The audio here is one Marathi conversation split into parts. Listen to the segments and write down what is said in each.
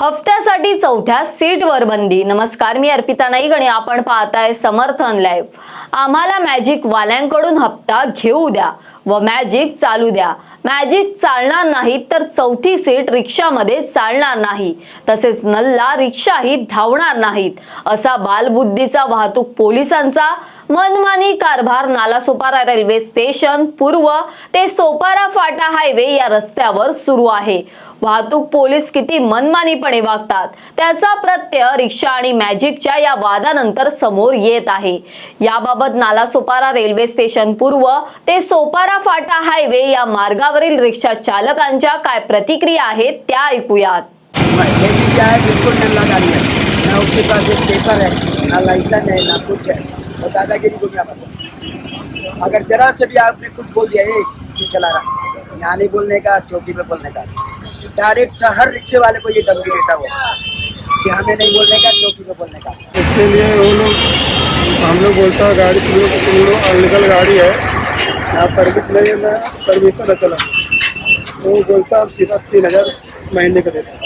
हफ्त्यासाठी चौथ्या सीटवर बंदी. नमस्कार मी अर्पिता नाईक आणि आपण पाहताय समर्थन लाईव्ह आम्हाला मॅजिक वाल्यांकडून हप्ता घेऊ द्या व मॅजिक चालू द्या. मॅजिक चालणार नाही तर चौथी सीट रिक्षामध्ये चालणार नाही. तसेच नल्ला रिक्षाही धावणार नाहीत. असा बालबुद्धीचा वाहतूक पोलिसांचा मनमानी कारभार नालासोपारा रेल्वे स्टेशन पूर्व ते सोपारा फाटा हायवे या रस्त्यावर सुरू आहे. वाहतूक पोलीस किती मनमानीपणे वागतात त्याचा प्रत्यय रिक्षा आणि मॅजिकच्या या वादानंतर समोर येत आहे. याबाबत नालासोपारा रेल्वे स्टेशन पूर्व ते सोपारा फाटा हायवे या मार्गावरील रिक्षा चालकांच्या काय प्रतिक्रिया आहेत त्या ऐकूयात. बिल्कुल ना उसके पास एक पेपर है ना लाइसेंस है ना कुछ है वो दादागिरी को क्या मतलब अगर जरा से भी आपने कुछ बोल दिया ये क्यों चला रहा? यहाँ नहीं बोलने का चौकी पे बोलने का। डायरेक्ट हर रिक्शे वाले को ये धमकी देता वो कि हमें नहीं बोलने का चौकी पे बोलने का। इसके लिए वो लोग हम लोग बोलता है गाड़ी तुम लोग तुम लोग अनलीगल गाड़ी है। यहाँ परमिट नहीं है मैं परमिशन है चला वो बोलता है सीधा तीन हज़ार महीने का देता है।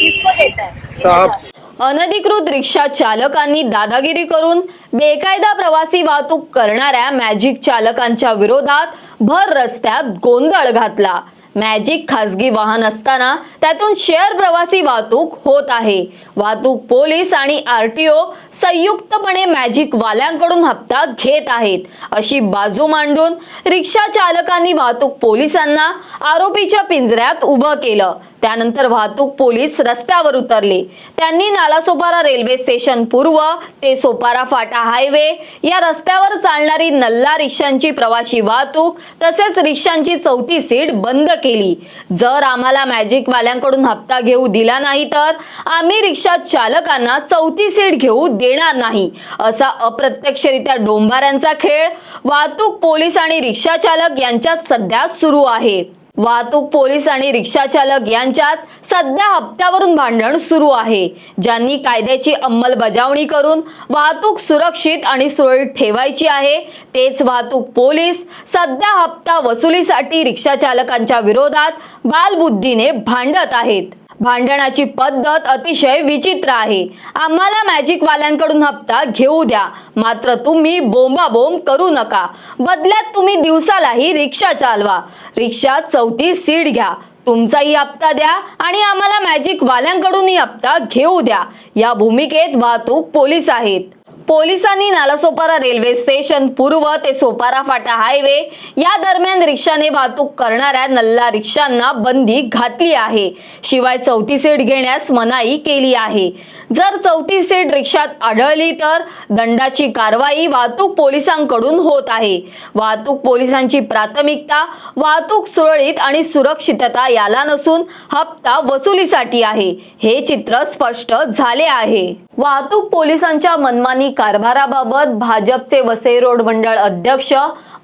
किसको देता है? साहब। अनधिकृत रिक्षा चालकांनी दादागिरी करून बेकायदा प्रवासी वाहतूक करणाऱ्या मॅजिक चालकांच्या विरोधात भर रस्त्यात गोंधळ घातला. मॅजिक खासगी वाहन असताना त्यातून शेअर प्रवासी वाहतूक होत आहे. वाहतूक पोलीस आणि आरटीओ संयुक्तपणे मॅजिक वाल्यांकडून हप्ता घेत आहेत. अशी बाजू मांडून रिक्षा चालकांनी वाहतूक पोलिसांना आरोपीच्या पिंजऱ्यात उभं केलं. त्यानंतर वाहतूक पोलीस रस्त्यावर उतरले. त्यांनी नालासोपारा रेल्वे स्टेशन पूर्व ते सोपारा फाटा हायवे या रस्त्यावर चालणारी नल्ला रिक्षांची प्रवासी वाहतूक तसेच रिक्षांची चौथी सीट बंद केली. जर आम्हाला मॅजिक वाल्यांकडून हप्ता घेऊ दिला नाही तर आम्ही रिक्षा चालकांना चौथी सीट घेऊ देणार नाही असा अप्रत्यक्षरित्या डोंबाऱ्यांचा खेळ वाहतूक पोलीस आणि रिक्षा चालक यांच्यात सध्या सुरू आहे. वाहतूक पोलीस आणि रिक्षाचालक यांच्यात सध्या हप्त्यावरून भांडण सुरू आहे. ज्यांनी कायद्याची अंमलबजावणी करून वाहतूक सुरक्षित आणि सुरळीत ठेवायची आहे तेच वाहतूक पोलीस सध्या हप्ता वसुलीसाठी रिक्षाचालकांच्या विरोधात बालबुद्धीने भांडत आहेत. भांडणाची पद्धत अतिशय विचित्र आहे. आम्हाला मॅजिकवाल्यांकडून हप्ता घेऊ द्या. मात्र तुम्ही बोंबाबोंब करू नका. बदल्यात तुम्ही दिवसालाही रिक्षा चालवा. रिक्षा चौथी सीट घ्या. तुमचाही हप्ता द्या आणि आम्हाला मॅजिकवाल्यांकडूनही हप्ता घेऊ द्या. या भूमिकेत वाहतूक पोलीस आहेत. पोलिसांनी नालासोपारा रेल्वे स्टेशन पूर्व ते सोपारा फाटा हायवे या दरम्यान रिक्षाने वाहतूक करणाऱ्या नल्ला रिक्षांना बंदी घातली आहे. शिवाय चौथी सीट घेण्यास मनाई केली आहे. जर चौथी सीट रिक्षात आढळली तर दंडाची कारवाई वाहतूक पोलिसांकडून होत आहे. वाहतूक पोलिसांची प्राथमिकता वाहतूक सुरळीत आणि सुरक्षितता याला नसून हप्ता वसुलीसाठी आहे. हे चित्र स्पष्ट झाले आहे. वाहतूक पोलिसांच्या मनमानी कारभाराबाबत भाजपचे वसई रोड मंडळ अध्यक्ष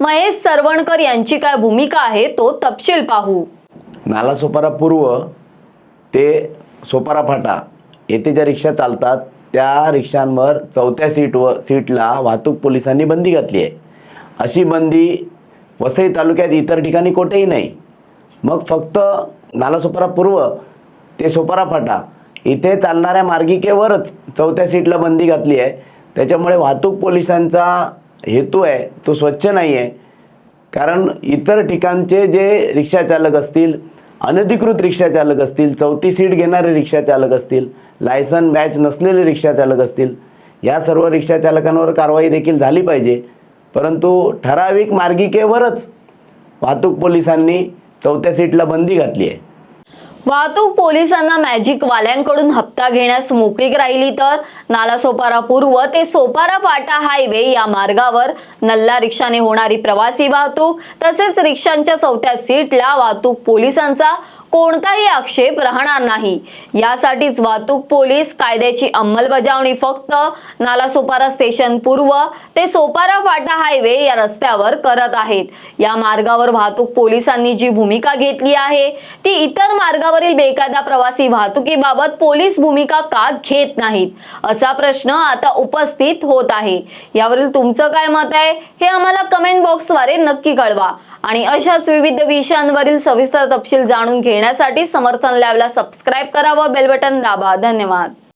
महेश सरवणकर यांची काय भूमिका आहे तो तपशील पाहू. नालासोपारा पूर्व ते सोपारा फाटा येथे ज्या रिक्षा चालतात त्या रिक्षांवर चौथ्या सीटवर सीटला वाहतूक पोलिसांनी बंदी घातली आहे. अशी बंदी वसई तालुक्यात इतर ठिकाणी कुठेही नाही. मग फक्त नालासोपारा पूर्व ते सोपारा फाटा इथे चालणाऱ्या मार्गिकेवरच चौथ्या सीटला बंदी घातली आहे. त्याच्यामुळे वाहतूक पोलिसांचा हेतू आहे तो स्वच्छ नाही आहे. कारण इतर ठिकाणचे जे रिक्षाचालक असतील अनधिकृत रिक्षाचालक असतील चौथी सीट घेणारे रिक्षाचालक असतील लायसन बॅच नसलेले रिक्षाचालक असतील या सर्व रिक्षाचालकांवर कारवाई देखील झाली पाहिजे. परंतु ठराविक मार्गिकेवरच वाहतूक पोलिसांनी चौथ्या सीटला बंदी घातली आहे. वाहतूक पोलिसांना मॅजिक वाल्यांकडून हप्ता घेण्यास मोकळीक राहिली तर? नालासोपारा पूर्व ते सोपारा फाटा हायवे या मार्गावर नल्ला रिक्षाने होणारी प्रवासी वाहतूक तसेच रिक्षांच्या चौथ्या सीटला वाहतूक पोलिसांचा कोणताही आक्षेप राहणार नाही. यासाठीच वाहतूक पोलीस कायद्याची अंमलबजावणी फक्त नालासोपारा स्टेशन पूर्व ते सोपारा फाटा हायवे या रस्त्यावर करत आहेत. या मार्गावर वाहतूक पोलिसांनी जी भूमिका घेतली आहे ती इतर मार्गावरील बेकायदा प्रवासी वाहतुकीबाबत पोलीस भूमिका का घेत नाहीत? असा प्रश्न आता उपस्थित होत आहे. यावरील तुमचं काय मत आहे हे आम्हाला कमेंट बॉक्सद्वारे नक्की कळवा. आणि अशाच विविध विषयांवरील सविस्तर तपशील जाणून घेण्यासाठी समर्थन लॅबला सबस्क्राईब करा व बेल दाबा. धन्यवाद.